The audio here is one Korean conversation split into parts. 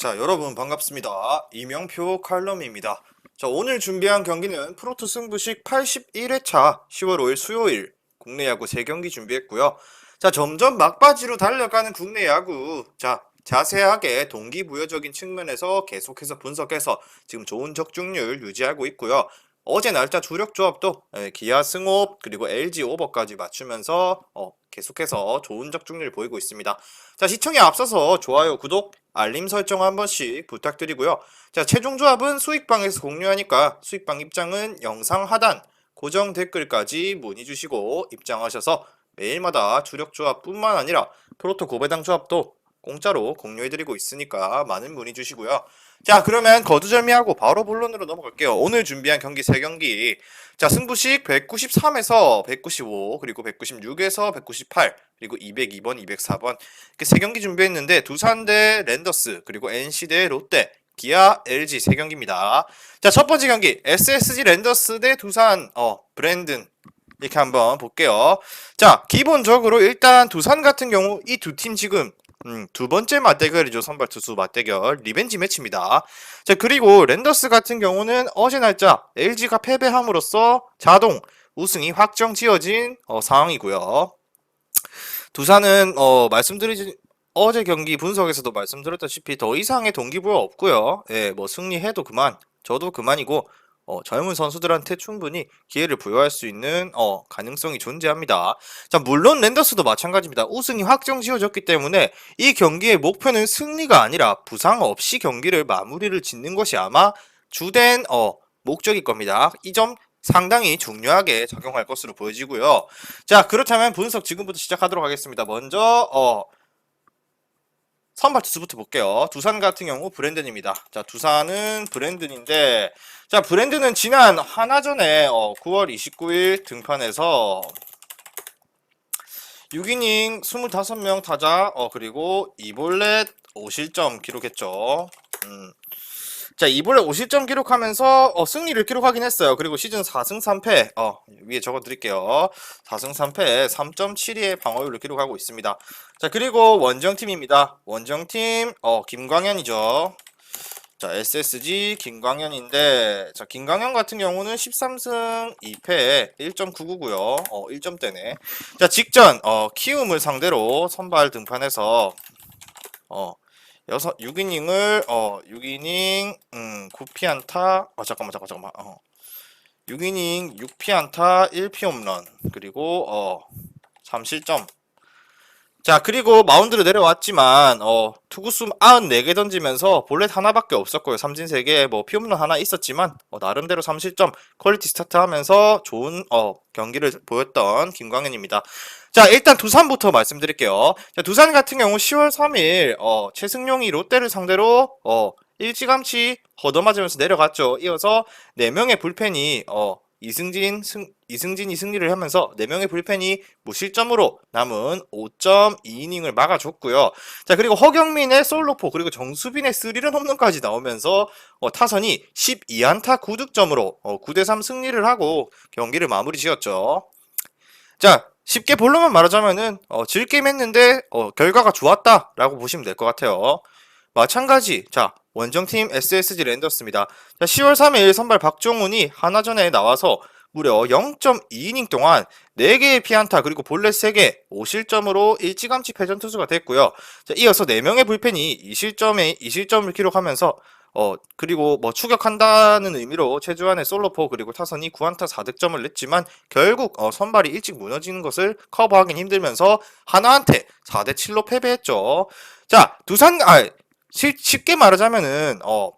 자, 여러분 반갑습니다. 이명표 칼럼입니다. 자, 오늘 준비한 경기는 프로토 승부식 81회차 10월 5일 수요일 국내 야구 3경기 준비했고요. 자, 점점 막바지로 달려가는 국내 야구. 자, 자세하게 동기부여적인 측면에서 계속해서 분석해서 지금 좋은 적중률 유지하고 있고요. 어제 날짜 주력 조합도 예, 기아 승옵 그리고 LG 오버까지 맞추면서 어, 계속해서 좋은 적중률 보이고 있습니다. 자, 시청에 앞서서 좋아요, 구독, 알림 설정 한 번씩 부탁드리고요. 자, 최종 조합은 수익방에서 공유하니까 수익방 입장은 영상 하단 고정 댓글까지 문의 주시고 입장하셔서 매일마다 주력 조합뿐만 아니라 프로토 고배당 조합도 공짜로 공유해드리고 있으니까 많은 문의 주시고요. 자, 그러면 거두절미하고 바로 본론으로 넘어갈게요. 오늘 준비한 경기 3경기. 자, 승부식 193에서 195, 그리고 196에서 198, 그리고 202번, 204번. 이렇게 3경기 준비했는데 두산 대 랜더스, 그리고 NC 대 롯데, 기아, LG 3경기입니다. 자, 첫 번째 경기 SSG 랜더스 대 두산 어, 브랜든 이렇게 한번 볼게요. 자, 기본적으로 일단 두산 같은 경우 이 두 팀 지금 음, 두 번째 맞대결이죠. 선발 투수 맞대결. 리벤지 매치입니다. 자, 그리고 랜더스 같은 경우는 어제 날짜 LG가 패배함으로써 자동 우승이 확정 지어진 어, 상황이고요. 두산은 어, 말씀드리지 어제 경기 분석에서도 말씀드렸다시피 더 이상의 동기부여 없고요. 예, 뭐 승리해도 그만, 저도 그만이고 어, 젊은 선수들한테 충분히 기회를 부여할 수 있는 어, 가능성이 존재합니다. 자, 물론 랜더스도 마찬가지입니다. 우승이 확정 지어졌기 때문에 이 경기의 목표는 승리가 아니라 부상 없이 경기를 마무리를 짓는 것이 아마 주된 어, 목적일 겁니다. 이 점 상당히 중요하게 작용할 것으로 보여지고요. 자, 그렇다면 분석 지금부터 시작하도록 하겠습니다. 먼저 어, 선발 투수부터 볼게요. 두산 같은 경우 브랜든입니다. 자, 두산은 브랜든인데, 자, 브랜든은 지난 하나전에 어, 9월 29일 등판해서 6이닝 25명 타자, 어, 그리고 2볼넷 5실점 기록했죠. 음. 자, 이볼넷 5실점 기록하면서 어, 승리를 기록하긴 했어요. 그리고 시즌 4승 3패, 어, 위에 적어 드릴게요. 4승 3패 3.72의 방어율을 기록하고 있습니다. 자, 그리고 원정팀입니다. 원정팀, 어, 김광현이죠. 자, SSG 김광현인데, 자, 김광현 같은 경우는 13승 2패 1.99고요. 어, 1점대네. 자, 직전, 어, 키움을 상대로 선발 등판해서, 어, 여섯 6이닝을, 어, 6이닝, 음, 9피 안타, 어, 잠깐만, 잠깐만, 어. 6이닝 6피 안타 1피 홈런, 그리고, 어, 3실점. 자, 그리고 마운드로 내려왔지만, 어, 투구수 94개 던지면서 볼넷 하나밖에 없었고요. 삼진 3개, 뭐, 피홈런 하나 있었지만, 어, 나름대로 3실점 퀄리티 스타트 하면서 좋은, 어, 경기를 보였던 김광현입니다. 자, 일단 두산부터 말씀드릴게요. 자, 두산 같은 경우 10월 3일, 어, 최승용이 롯데를 상대로, 어, 일찌감치 걷어맞으면서 내려갔죠. 이어서 4명의 불펜이, 어, 이승진, 승, 이승진이 승리를 하면서 4명의 불펜이 무실점으로 남은 5.2이닝을 막아줬고요. 자, 그리고 허경민의 솔로포, 그리고 정수빈의 스리런 홈런까지 나오면서 어, 타선이 12안타 9득점으로 어, 9대3 승리를 하고 경기를 마무리 지었죠. 자, 쉽게 본론만 말하자면은 어, 즐게임 했는데 어, 결과가 좋았다라고 보시면 될 것 같아요. 마찬가지. 자, 원정팀 SSG 랜더스입니다. 자, 10월 3일 선발 박종훈이 하나전에 나와서 무려 0.2이닝 동안 4개의 피안타 그리고 볼넷 3개 5실점으로 일찌감치 패전 투수가 됐고요. 자, 이어서 4명의 불펜이 2실점에 2실점을 기록하면서 어 그리고 뭐 추격한다는 의미로 최주환의 솔로포 그리고 타선이 9안타 4득점을 냈지만 결국 어, 선발이 일찍 무너지는 것을 커버하긴 힘들면서 하나한테 4대 7로 패배했죠. 자 두산 아 쉽- 쉽게 말하자면은 어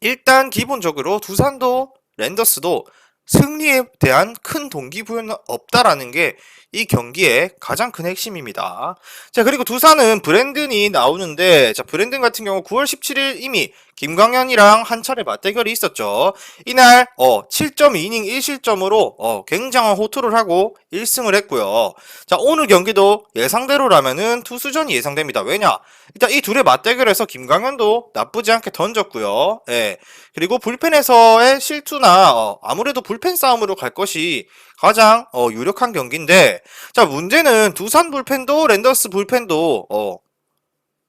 일단 기본적으로 두산도 랜더스도 승리에 대한 큰 동기부여는 없다라는 게 이 경기의 가장 큰 핵심입니다. 자, 그리고 두산은 브랜든이 나오는데, 자, 브랜든 같은 경우 9월 17일 이미 김광현이랑 한 차례 맞대결이 있었죠. 이날, 어, 7.2이닝 1실점으로, 어, 굉장한 호투를 하고 1승을 했고요. 자, 오늘 경기도 예상대로라면은 투수전이 예상됩니다. 왜냐? 일단 이 둘의 맞대결에서 김광현도 나쁘지 않게 던졌고요. 예. 그리고 불펜에서의 실투나, 어, 아무래도 불펜 싸움으로 갈 것이 가장 어, 유력한 경기인데 자 문제는 두산 불펜도 랜더스 불펜도 어,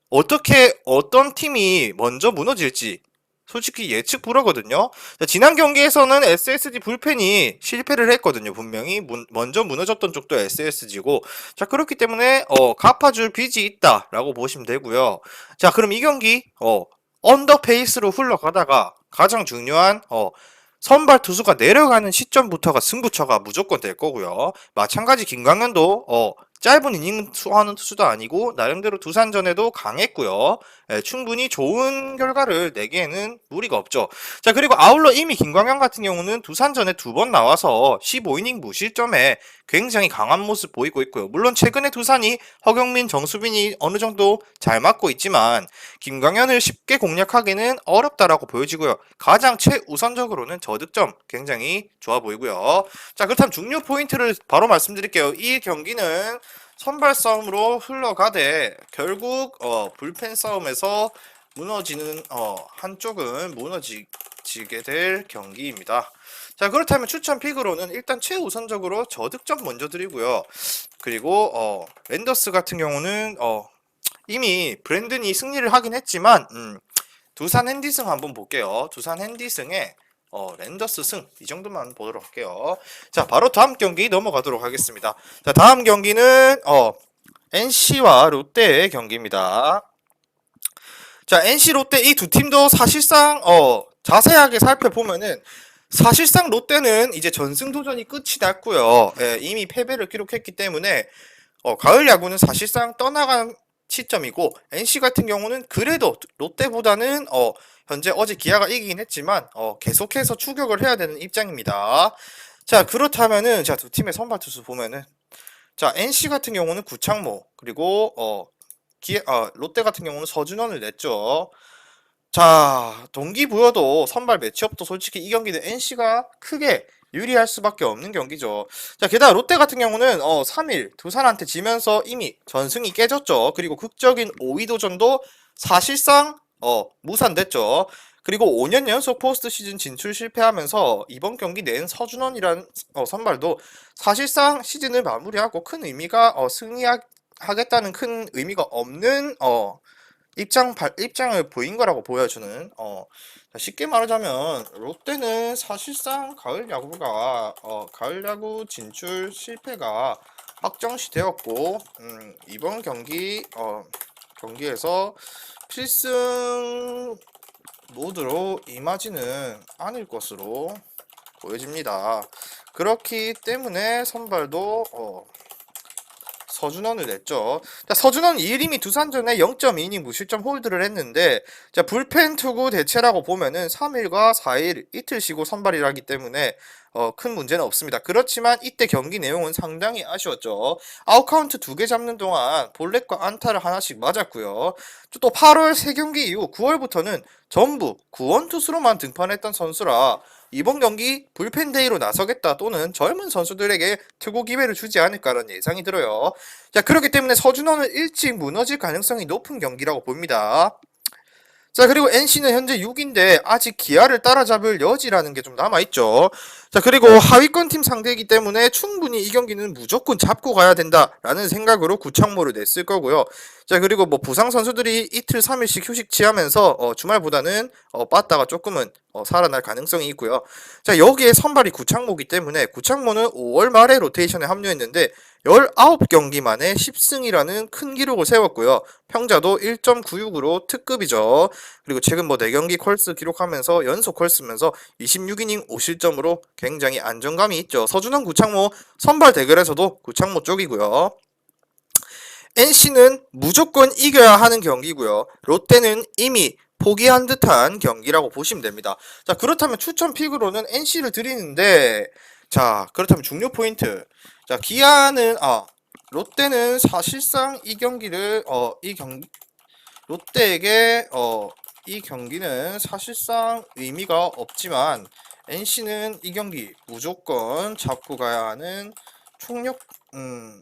어떻게 어떤 팀이 먼저 무너질지 솔직히 예측 불허거든요. 자, 지난 경기에서는 SSG 불펜이 실패를 했거든요. 분명히 문- 먼저 무너졌던 쪽도 SSG고 자 그렇기 때문에 어 갚아줄 빚이 있다라고 보시면 되고요. 자 그럼 이 경기 어 언더 페이스로 흘러가다가 가장 중요한 어 선발 투수가 내려가는 시점부터가 승부처가 무조건 될 거고요. 마찬가지 김광현도 어 짧은 이닝 수하는 투수도 아니고 나름대로 두산전에도 강했고요. 예, 충분히 좋은 결과를 내기에는 무리가 없죠. 자 그리고 아울러 이미 김광현 같은 경우는 두산전에 두 번 나와서 15이닝 무실점에 굉장히 강한 모습 보이고 있고요. 물론 최근에 두산이 허경민, 정수빈이 어느 정도 잘 맞고 있지만 김광현을 쉽게 공략하기는 어렵다라고 보여지고요. 가장 최우선적으로는 저득점 굉장히 좋아 보이고요. 자 그렇다면 중요 포인트를 바로 말씀드릴게요. 이 경기는 선발 싸움으로 흘러가되 결국 어, 불펜 싸움에서 무너지는 어, 한쪽은 무너지게 될 경기입니다. 자 그렇다면 추천 픽으로는 일단 최우선적으로 저득점 먼저 드리고요. 그리고 어, 랜더스 같은 경우는 어, 이미 브랜든이 승리를 하긴 했지만 음, 두산 핸디승 한번 볼게요. 두산 핸디승에 어, 랜더스 승 이 정도만 보도록 할게요. 자 바로 다음 경기 넘어가도록 하겠습니다. 자 다음 경기는 어, NC와 롯데의 경기입니다. 자 NC 롯데 이 두 팀도 사실상 어, 자세하게 살펴보면은 사실상 롯데는 이제 전승 도전이 끝이 났고요. 예, 이미 패배를 기록했기 때문에 어, 가을 야구는 사실상 떠나간 시점이고 NC 같은 경우는 그래도 롯데보다는 어, 현재 어제 기아가 이기긴 했지만 어, 계속해서 추격을 해야 되는 입장입니다. 자 그렇다면은 자두 팀의 선발 투수 보면은 자 NC 같은 경우는 구창모 그리고 어, 기, 어, 롯데 같은 경우는 서준원을 냈죠. 자 동기부여도 선발 매치업도 솔직히 이 경기는 NC가 크게 유리할 수밖에 없는 경기죠. 자, 게다가 롯데 같은 경우는 어 3일 두산한테 지면서 이미 전승이 깨졌죠. 그리고 극적인 5위 도전도 사실상 어 무산됐죠. 그리고 5년 연속 포스트 시즌 진출 실패하면서 이번 경기 낸 서준원이란 어, 선발도 사실상 시즌을 마무리하고 큰 의미가 어, 승리하겠다는 큰 의미가 없는 어 입장 발, 입장을 보인 거라고 보여주는 어 자, 쉽게 말하자면 롯데는 사실상 가을 야구가 어, 가을 야구 진출 실패가 확정시 되었고 음, 이번 경기 어, 경기에서 필승 모드로 임하지는 않을 것으로 보여집니다. 그렇기 때문에 선발도 어, 서준원을 냈죠. 자, 서준원 2일이미 두산전에 0.2이닝 무실점 홀드를 했는데 자, 불펜 투구 대체라고 보면은 3일과 4일 이틀 쉬고 선발이라기 때문에 어, 큰 문제는 없습니다. 그렇지만 이때 경기 내용은 상당히 아쉬웠죠. 아웃카운트 두 개 잡는 동안 볼넷과 안타를 하나씩 맞았고요. 또 8월 3경기 이후 9월부터는 전부 구원 투수로만 등판했던 선수라 이번 경기 불펜 데이로 나서겠다 또는 젊은 선수들에게 투구 기회를 주지 않을까라는 예상이 들어요. 자, 그렇기 때문에 서준원은 일찍 무너질 가능성이 높은 경기라고 봅니다. 자, 그리고 NC는 현재 6인데 아직 기아를 따라잡을 여지라는 게 좀 남아있죠. 자, 그리고 하위권 팀 상대이기 때문에 충분히 이 경기는 무조건 잡고 가야 된다라는 생각으로 구창모를 냈을 거고요. 자, 그리고 뭐 부상 선수들이 이틀, 3일씩 휴식 취하면서 어, 주말보다는 어, 빠따가 조금은 어, 살아날 가능성이 있고요. 자, 여기에 선발이 구창모기 때문에 구창모는 5월 말에 로테이션에 합류했는데 19경기 만에 10승이라는 큰 기록을 세웠고요. 평자도 1.96으로 특급이죠. 그리고 최근 뭐 4경기 콜스 기록하면서 연속 콜스면서 26이닝 5실점으로 굉장히 안정감이 있죠. 서준원 구창모 선발 대결에서도 구창모 쪽이고요. NC는 무조건 이겨야 하는 경기고요. 롯데는 이미 포기한 듯한 경기라고 보시면 됩니다. 자, 그렇다면 추천 픽으로는 NC를 드리는데 자, 그렇다면 중요 포인트. 자, 기아는 아, 롯데는 사실상 이 경기를 어, 이 경기 롯데에게 어, 이 경기는 사실상 의미가 없지만 NC는 이 경기 무조건 잡고 가야 하는 총력 음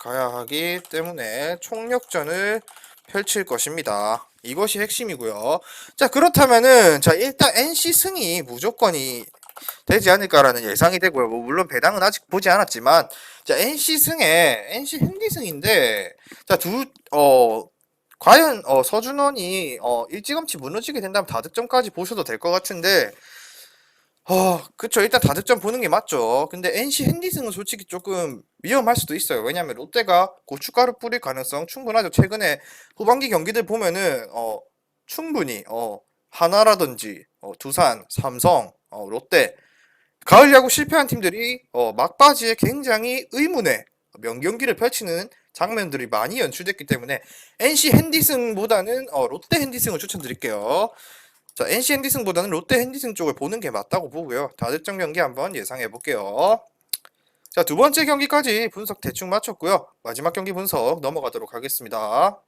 가야 하기 때문에 총력전을 펼칠 것입니다. 이것이 핵심이고요. 자 그렇다면은 자 일단 NC 승이 무조건이 되지 않을까라는 예상이 되고요. 뭐 물론 배당은 아직 보지 않았지만 자 NC 승에 NC 핸디 승인데 자두어 과연 어, 서준원이 어, 일찌감치 무너지게 된다면 다득점까지 보셔도 될 것 같은데 어, 그쵸. 일단 다득점 보는 게 맞죠. 근데 NC 핸디슨은 솔직히 조금 위험할 수도 있어요. 왜냐하면 롯데가 고춧가루 뿌릴 가능성 충분하죠. 최근에 후반기 경기들 보면은 어, 충분히 어, 하나라든지 어, 두산, 삼성, 어, 롯데 가을 야구 실패한 팀들이 어, 막바지에 굉장히 의문의 명경기를 펼치는 장면들이 많이 연출됐기 때문에 NC 핸디슨보다는 어, 롯데 핸디슨을 추천드릴게요. 자, NC 핸디슨보다는 롯데 핸디슨 쪽을 보는 게 맞다고 보고요. 다득점 경기 한번 예상해 볼게요. 자, 두 번째 경기까지 분석 대충 마쳤고요. 마지막 경기 분석 넘어가도록 하겠습니다.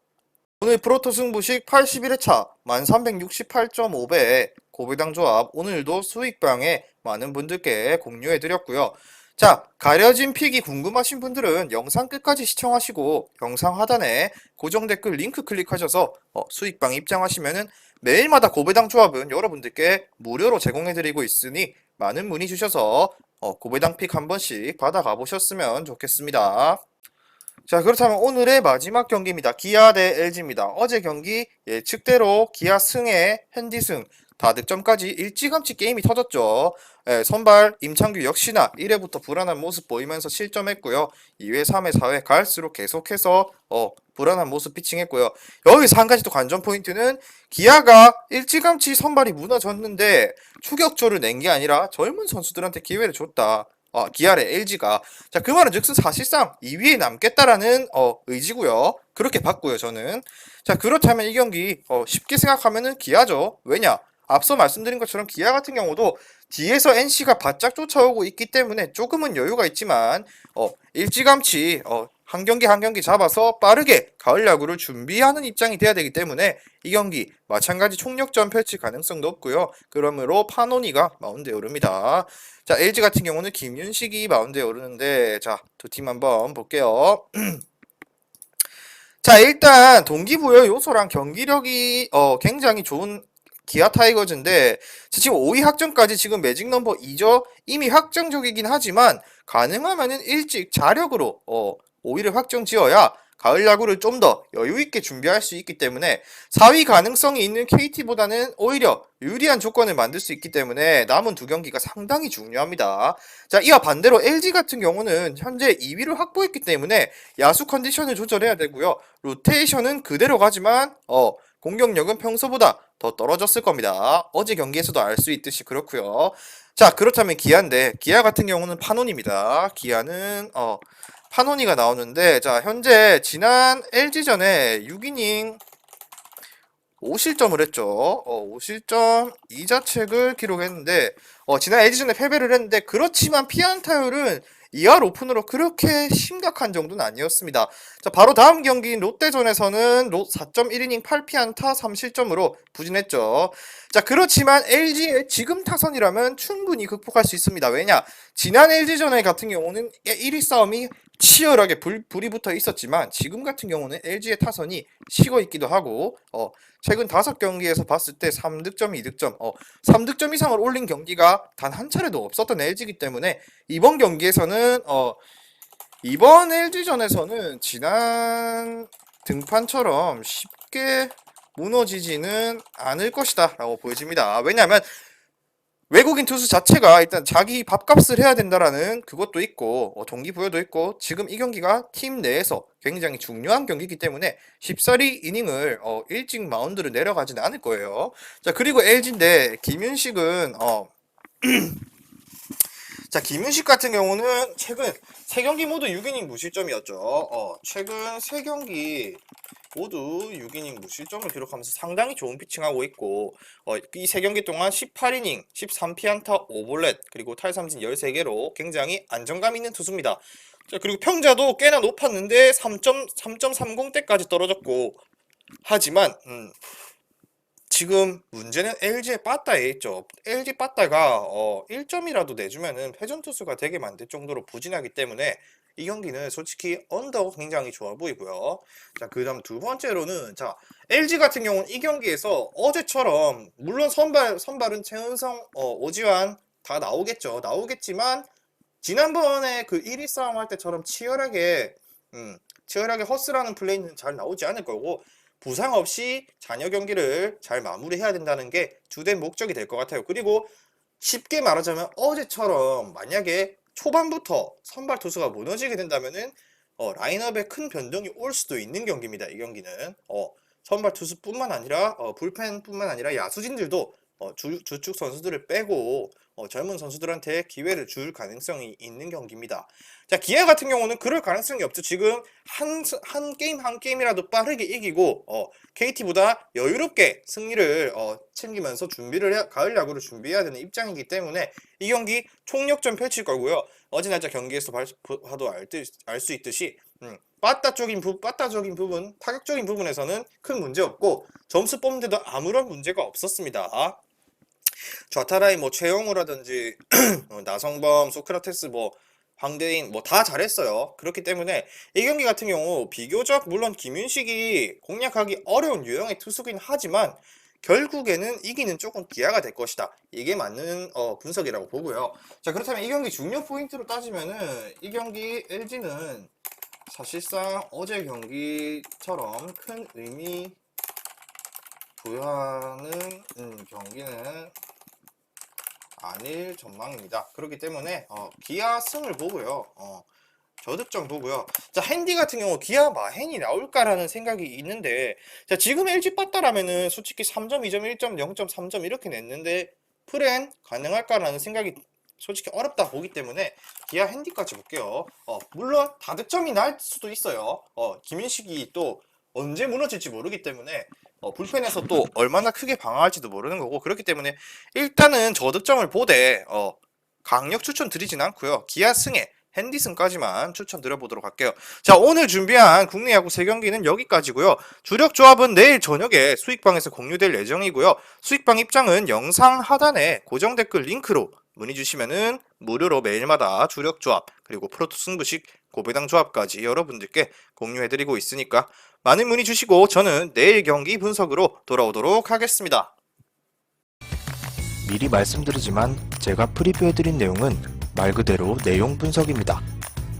오늘 프로토 승부식 81회차 1368.5배 고배당 조합 오늘도 수익방에 많은 분들께 공유해 드렸고요. 자, 가려진 픽이 궁금하신 분들은 영상 끝까지 시청하시고 영상 하단에 고정 댓글 링크 클릭하셔서 어, 수익방 입장하시면은 매일마다 고배당 조합은 여러분들께 무료로 제공해 드리고 있으니 많은 문의 주셔서 어, 고배당 픽 한 번씩 받아가 보셨으면 좋겠습니다. 자, 그렇다면 오늘의 마지막 경기입니다. 기아 대 LG입니다. 어제 경기 예측대로 기아 승에 핸디 승 다득점까지 일찌감치 게임이 터졌죠. 예, 선발 임창규 역시나 1회부터 불안한 모습 보이면서 실점했고요. 2회, 3회, 4회 갈수록 계속해서 어, 불안한 모습 피칭했고요. 여기서 한 가지 또 관전 포인트는 기아가 일찌감치 선발이 무너졌는데 추격조를 낸 게 아니라 젊은 선수들한테 기회를 줬다. 어, 기아의 LG가 자 그 말은 즉슨 사실상 2위에 남겠다라는 어, 의지고요. 그렇게 봤고요 저는. 자 그렇다면 이 경기 어, 쉽게 생각하면은 기아죠. 왜냐? 앞서 말씀드린 것처럼 기아 같은 경우도 뒤에서 NC가 바짝 쫓아오고 있기 때문에 조금은 여유가 있지만 어, 일찌감치 어, 한 경기 한 경기 잡아서 빠르게 가을 야구를 준비하는 입장이 돼야 되기 때문에 이 경기 마찬가지 총력전 펼칠 가능성도 없고요. 그러므로 파노니가 마운드에 오릅니다. 자, LG 같은 경우는 김윤식이 마운드에 오르는데 자, 두 팀 한번 볼게요. 자, 일단 동기부여 요소랑 경기력이 어, 굉장히 좋은 기아 타이거즈인데 지금 5위 확정까지 지금 매직 넘버 2죠. 이미 확정적이긴 하지만 가능하면은 일찍 자력으로 어, 5위를 확정 지어야 가을 야구를 좀 더 여유 있게 준비할 수 있기 때문에 4위 가능성이 있는 KT보다는 오히려 유리한 조건을 만들 수 있기 때문에 남은 두 경기가 상당히 중요합니다. 자, 이와 반대로 LG 같은 경우는 현재 2위를 확보했기 때문에 야수 컨디션을 조절해야 되고요. 로테이션은 그대로 가지만 어, 공격력은 평소보다 더 떨어졌을 겁니다. 어제 경기에서도 알 수 있듯이 그렇고요. 자, 그렇다면 기아인데 기아 같은 경우는 파논입니다. 기아는 어 파노니가 나오는데 자 현재 지난 LG전에 6이닝 5실점을 했죠. 어, 5실점 2자책을 기록했는데 어, 지난 LG전에 패배를 했는데 그렇지만 피안타율은 2할 오픈으로 그렇게 심각한 정도는 아니었습니다. 자, 바로 다음 경기인 롯데전에서는 롯 4.1이닝 8피안타 3실점으로 부진했죠. 자, 그렇지만 LG의 지금 타선이라면 충분히 극복할 수 있습니다. 왜냐? 지난 LG전에 같은 경우는 1위 싸움이 치열하게 불, 불이 붙어 있었지만 지금 같은 경우는 LG의 타선이 식어 있기도 하고 어, 최근 5경기에서 봤을 때 3득점, 2득점, 어, 3득점 이상을 올린 경기가 단 한 차례도 없었던 LG이기 때문에 이번 경기에서는 어, 이번 LG전에서는 지난 등판처럼 쉽게 무너지지는 않을 것이다 라고 보여집니다. 왜냐하면 외국인 투수 자체가 일단 자기 밥값을 해야 된다라는 그것도 있고 어, 동기부여도 있고 지금 이 경기가 팀 내에서 굉장히 중요한 경기이기 때문에 쉽사리 이닝을 어, 일찍 마운드를 내려가지는 않을 거예요. 자 그리고 LG인데 김윤식은 어, 자 김윤식 같은 경우는 최근 세 경기 모두 6이닝 무실점이었죠. 어, 최근 세 경기 모두 6이닝 무실점을 기록하면서 상당히 좋은 피칭하고 있고 어, 이세 경기 동안 18이닝, 13피안타 5볼넷 그리고 탈삼진 13개로 굉장히 안정감 있는 투수입니다. 자, 그리고 평자도 꽤나 높았는데 3.3.30대까지 떨어졌고 하지만 음, 지금 문제는 LG의 빠따에 있죠. LG 빠따가 어, 1점이라도 내주면은 패전 투수가 되게 만들 정도로 부진하기 때문에 이 경기는 솔직히 언더가 굉장히 좋아 보이고요. 자, 그 다음 두 번째로는, 자, LG 같은 경우는 이 경기에서 어제처럼, 물론 선발, 선발은 최은성, 어, 오지환 다 나오겠죠. 나오겠지만, 지난번에 그 1위 싸움 할 때처럼 치열하게, 음, 치열하게 허스라는 플레이는 잘 나오지 않을 거고, 부상 없이 잔여 경기를 잘 마무리해야 된다는 게 주된 목적이 될 것 같아요. 그리고 쉽게 말하자면 어제처럼 만약에 초반부터 선발 투수가 무너지게 된다면은 어, 라인업에 큰 변동이 올 수도 있는 경기입니다. 이 경기는 어, 선발 투수뿐만 아니라 어, 불펜뿐만 아니라 야수진들도 어, 주, 주축 선수들을 빼고 어, 젊은 선수들한테 기회를 줄 가능성이 있는 경기입니다. 자, 기아 같은 경우는 그럴 가능성이 없죠. 지금 한, 스- 한 게임 한 게임이라도 빠르게 이기고 어, KT보다 여유롭게 승리를 어, 챙기면서 준비를 해, 가을 야구를 준비해야 되는 입장이기 때문에 이 경기 총력전 펼칠 거고요. 어제 날짜 경기에서 발- 봐도 알수 있듯이 음, 빠따적인 부 빠따적인 부분, 타격적인 부분에서는 큰 문제 없고 점수 뽑는데도 아무런 문제가 없었습니다. 좌타라인 뭐 최영우라든지 어, 나성범, 소크라테스 뭐 황대인 뭐 다 잘했어요. 그렇기 때문에 이 경기 같은 경우 비교적 물론 김윤식이 공략하기 어려운 유형의 투수긴 하지만 결국에는 이기는 조금 기아가 될 것이다. 이게 맞는 어, 분석이라고 보고요. 자 그렇다면 이 경기 중요 포인트로 따지면은 이 경기 LG는 사실상 어제 경기처럼 큰 의미 부여하는 음, 경기는 아닐 전망입니다. 그렇기 때문에 어, 기아 승을 보고요. 어, 저득점 보고요. 자, 핸디 같은 경우 기아 마헨이 나올까라는 생각이 있는데 자, 지금 LG 빠따라면은 솔직히 3점, 2점, 1점, 0점, 3점 이렇게 냈는데 프렌 가능할까라는 생각이 솔직히 어렵다 보기 때문에 기아 핸디까지 볼게요. 어, 물론 다득점이 날 수도 있어요. 어, 김인식이 또 언제 무너질지 모르기 때문에 어, 불펜에서 또 얼마나 크게 방어할지도 모르는 거고 그렇기 때문에 일단은 저득점을 보되 어, 강력 추천 드리진 않고요. 기아 승에 핸디슨까지만 추천드려보도록 할게요. 자, 오늘 준비한 국내 야구 3경기는 여기까지고요. 주력 조합은 내일 저녁에 수익방에서 공유될 예정이고요. 수익방 입장은 영상 하단에 고정 댓글 링크로 문의 주시면은 무료로 매일마다 주력 조합 그리고 프로토 승부식 고배당 조합까지 여러분들께 공유해드리고 있으니까 많은 문의 주시고 저는 내일 경기 분석으로 돌아오도록 하겠습니다. 미리 말씀드리지만 제가 프리뷰해드린 내용은 말 그대로 내용 분석입니다.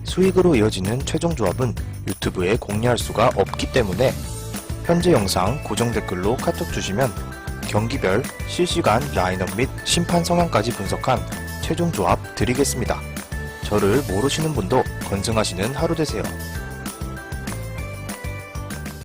수익으로 이어지는 최종 조합은 유튜브에 공개할 수가 없기 때문에 현재 영상 고정 댓글로 카톡 주시면 경기별 실시간 라인업 및 심판 성향까지 분석한 최종 조합 드리겠습니다. 저를 모르시는 분도 건승하시는 하루 되세요.